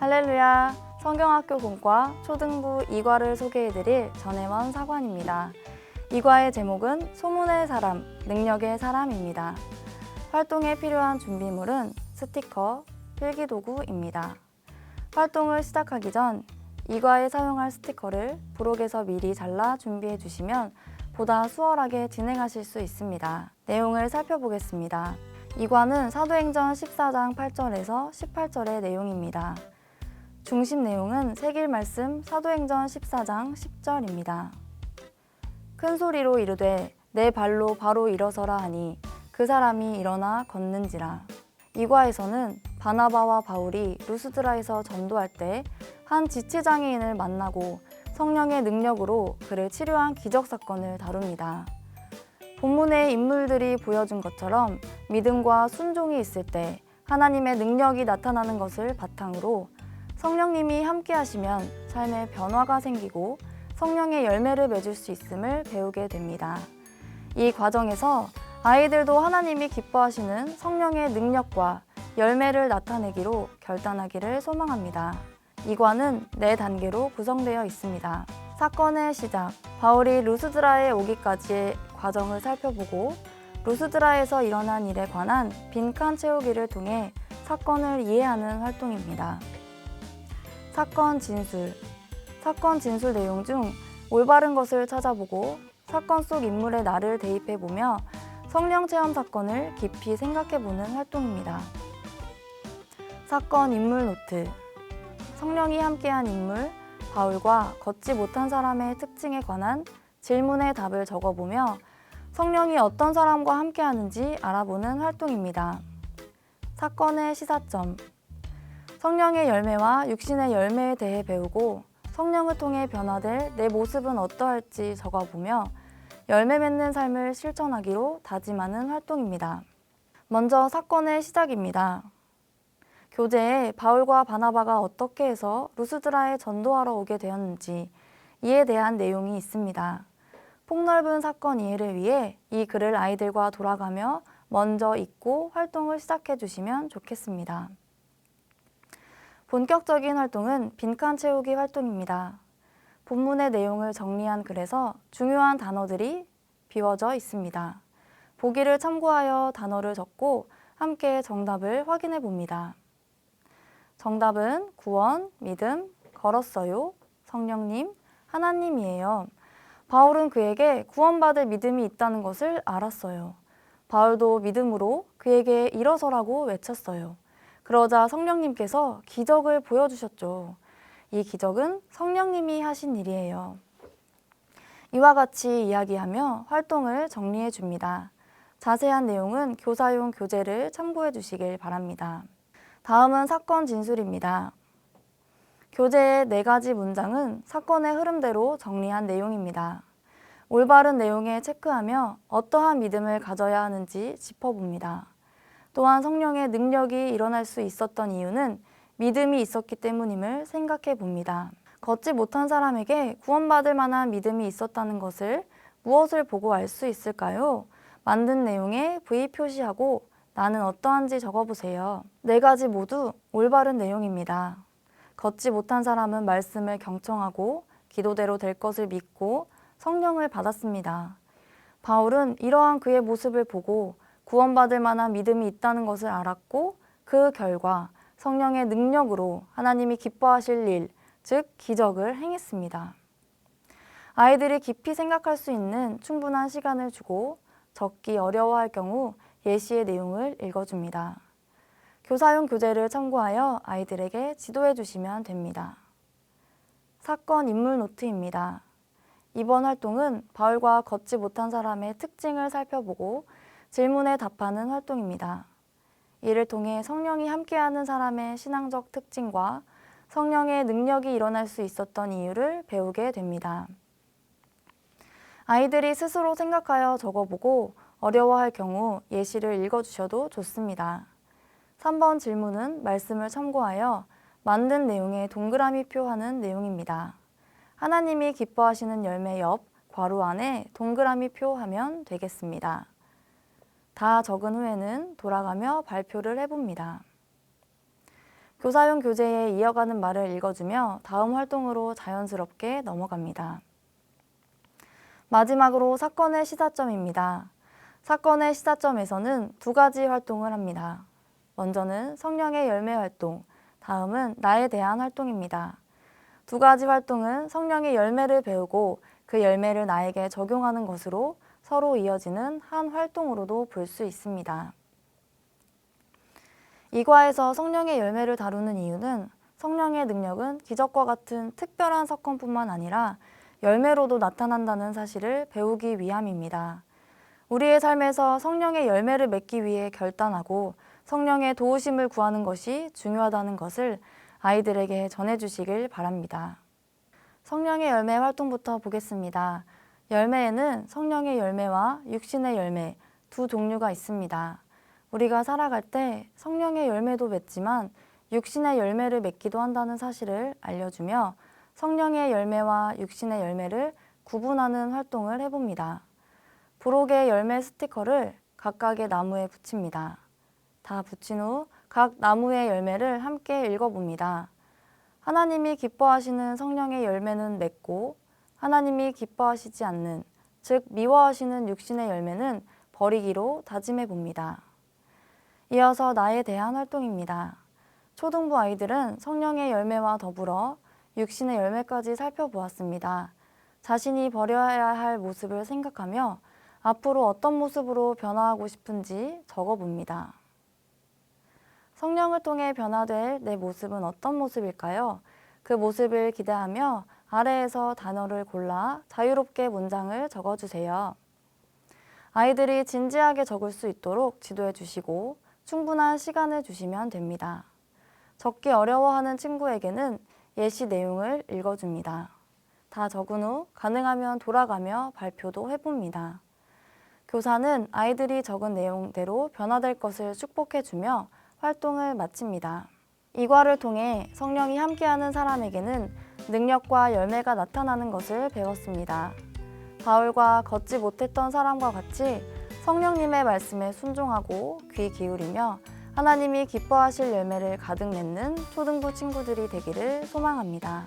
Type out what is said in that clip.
할렐루야! 성경학교 공과 초등부 2과를 소개해드릴 전혜원 사관입니다. 2과의 제목은 소문의 사람, 능력의 사람입니다. 활동에 필요한 준비물은 스티커, 필기도구입니다. 활동을 시작하기 전 2과에 사용할 스티커를 부록에서 미리 잘라 준비해 주시면 보다 수월하게 진행하실 수 있습니다. 내용을 살펴보겠습니다. 2과는 사도행전 14장 8절에서 18절의 내용입니다. 중심 내용은 세길 말씀 사도행전 14장 10절입니다. 큰 소리로 이르되 내 발로 바로 일어서라 하니 그 사람이 일어나 걷는지라. 이과에서는 바나바와 바울이 루스드라에서 전도할 때 한 지체장애인을 만나고 성령의 능력으로 그를 치료한 기적 사건을 다룹니다. 본문의 인물들이 보여준 것처럼 믿음과 순종이 있을 때 하나님의 능력이 나타나는 것을 바탕으로 성령님이 함께 하시면 삶에 변화가 생기고 성령의 열매를 맺을 수 있음을 배우게 됩니다. 이 과정에서 아이들도 하나님이 기뻐하시는 성령의 능력과 열매를 나타내기로 결단하기를 소망합니다. 이과는 네 단계로 구성되어 있습니다. 사건의 시작, 바울이 루스드라에 오기까지의 과정을 살펴보고 루스드라에서 일어난 일에 관한 빈칸 채우기를 통해 사건을 이해하는 활동입니다. 사건 진술. 사건 진술 내용 중 올바른 것을 찾아보고 사건 속 인물의 나를 대입해 보며 성령 체험 사건을 깊이 생각해 보는 활동입니다. 사건 인물 노트. 성령이 함께한 인물 바울과 걷지 못한 사람의 특징에 관한 질문의 답을 적어보며 성령이 어떤 사람과 함께하는지 알아보는 활동입니다. 사건의 시사점. 성령의 열매와 육신의 열매에 대해 배우고 성령을 통해 변화될 내 모습은 어떠할지 적어보며 열매 맺는 삶을 실천하기로 다짐하는 활동입니다. 먼저 사건의 시작입니다. 교재에 바울과 바나바가 어떻게 해서 루스드라에 전도하러 오게 되었는지 이에 대한 내용이 있습니다. 폭넓은 사건 이해를 위해 이 글을 아이들과 돌아가며 먼저 읽고 활동을 시작해 주시면 좋겠습니다. 본격적인 활동은 빈칸 채우기 활동입니다. 본문의 내용을 정리한 글에서 중요한 단어들이 비워져 있습니다. 보기를 참고하여 단어를 적고 함께 정답을 확인해 봅니다. 정답은 구원, 믿음, 걸었어요, 성령님, 하나님이에요. 바울은 그에게 구원받을 믿음이 있다는 것을 알았어요. 바울도 믿음으로 그에게 일어서라고 외쳤어요. 그러자 성령님께서 기적을 보여주셨죠. 이 기적은 성령님이 하신 일이에요. 이와 같이 이야기하며 활동을 정리해 줍니다. 자세한 내용은 교사용 교재를 참고해 주시길 바랍니다. 다음은 사건 진술입니다. 교재의 네 가지 문장은 사건의 흐름대로 정리한 내용입니다. 올바른 내용에 체크하며 어떠한 믿음을 가져야 하는지 짚어봅니다. 또한 성령의 능력이 일어날 수 있었던 이유는 믿음이 있었기 때문임을 생각해 봅니다. 걷지 못한 사람에게 구원받을 만한 믿음이 있었다는 것을 무엇을 보고 알 수 있을까요? 만든 내용에 V 표시하고 나는 어떠한지 적어보세요. 네 가지 모두 올바른 내용입니다. 걷지 못한 사람은 말씀을 경청하고 기도대로 될 것을 믿고 성령을 받았습니다. 바울은 이러한 그의 모습을 보고 구원받을 만한 믿음이 있다는 것을 알았고 그 결과 성령의 능력으로 하나님이 기뻐하실 일, 즉 기적을 행했습니다. 아이들이 깊이 생각할 수 있는 충분한 시간을 주고 적기 어려워할 경우 예시의 내용을 읽어줍니다. 교사용 교재를 참고하여 아이들에게 지도해 주시면 됩니다. 사건 인물 노트입니다. 이번 활동은 바울과 걷지 못한 사람의 특징을 살펴보고 질문에 답하는 활동입니다. 이를 통해 성령이 함께하는 사람의 신앙적 특징과 성령의 능력이 일어날 수 있었던 이유를 배우게 됩니다. 아이들이 스스로 생각하여 적어보고 어려워할 경우 예시를 읽어주셔도 좋습니다. 3번 질문은 말씀을 참고하여 만든 내용에 동그라미 표하는 내용입니다. 하나님이 기뻐하시는 열매 옆 괄호 안에 동그라미 표하면 되겠습니다. 다 적은 후에는 돌아가며 발표를 해봅니다. 교사용 교재에 이어가는 말을 읽어주며 다음 활동으로 자연스럽게 넘어갑니다. 마지막으로 사건의 시사점입니다. 사건의 시사점에서는 두 가지 활동을 합니다. 먼저는 성령의 열매 활동, 다음은 나에 대한 활동입니다. 두 가지 활동은 성령의 열매를 배우고 그 열매를 나에게 적용하는 것으로 서로 이어지는 한 활동으로도 볼 수 있습니다. 이 과에서 성령의 열매를 다루는 이유는 성령의 능력은 기적과 같은 특별한 사건뿐만 아니라 열매로도 나타난다는 사실을 배우기 위함입니다. 우리의 삶에서 성령의 열매를 맺기 위해 결단하고 성령의 도우심을 구하는 것이 중요하다는 것을 아이들에게 전해주시길 바랍니다. 성령의 열매 활동부터 보겠습니다. 열매에는 성령의 열매와 육신의 열매 두 종류가 있습니다. 우리가 살아갈 때 성령의 열매도 맺지만 육신의 열매를 맺기도 한다는 사실을 알려주며 성령의 열매와 육신의 열매를 구분하는 활동을 해봅니다. 부록의 열매 스티커를 각각의 나무에 붙입니다. 다 붙인 후 각 나무의 열매를 함께 읽어봅니다. 하나님이 기뻐하시는 성령의 열매는 맺고 하나님이 기뻐하시지 않는 즉 미워하시는 육신의 열매는 버리기로 다짐해 봅니다. 이어서 나에 대한 활동입니다. 초등부 아이들은 성령의 열매와 더불어 육신의 열매까지 살펴보았습니다. 자신이 버려야 할 모습을 생각하며 앞으로 어떤 모습으로 변화하고 싶은지 적어봅니다. 성령을 통해 변화될 내 모습은 어떤 모습일까요? 그 모습을 기대하며 아래에서 단어를 골라 자유롭게 문장을 적어주세요. 아이들이 진지하게 적을 수 있도록 지도해 주시고 충분한 시간을 주시면 됩니다. 적기 어려워하는 친구에게는 예시 내용을 읽어줍니다. 다 적은 후 가능하면 돌아가며 발표도 해봅니다. 교사는 아이들이 적은 내용대로 변화될 것을 축복해주며 활동을 마칩니다. 이 과를 통해 성령이 함께하는 사람에게는 능력과 열매가 나타나는 것을 배웠습니다. 바울과 걷지 못했던 사람과 같이 성령님의 말씀에 순종하고 귀 기울이며 하나님이 기뻐하실 열매를 가득 맺는 초등부 친구들이 되기를 소망합니다.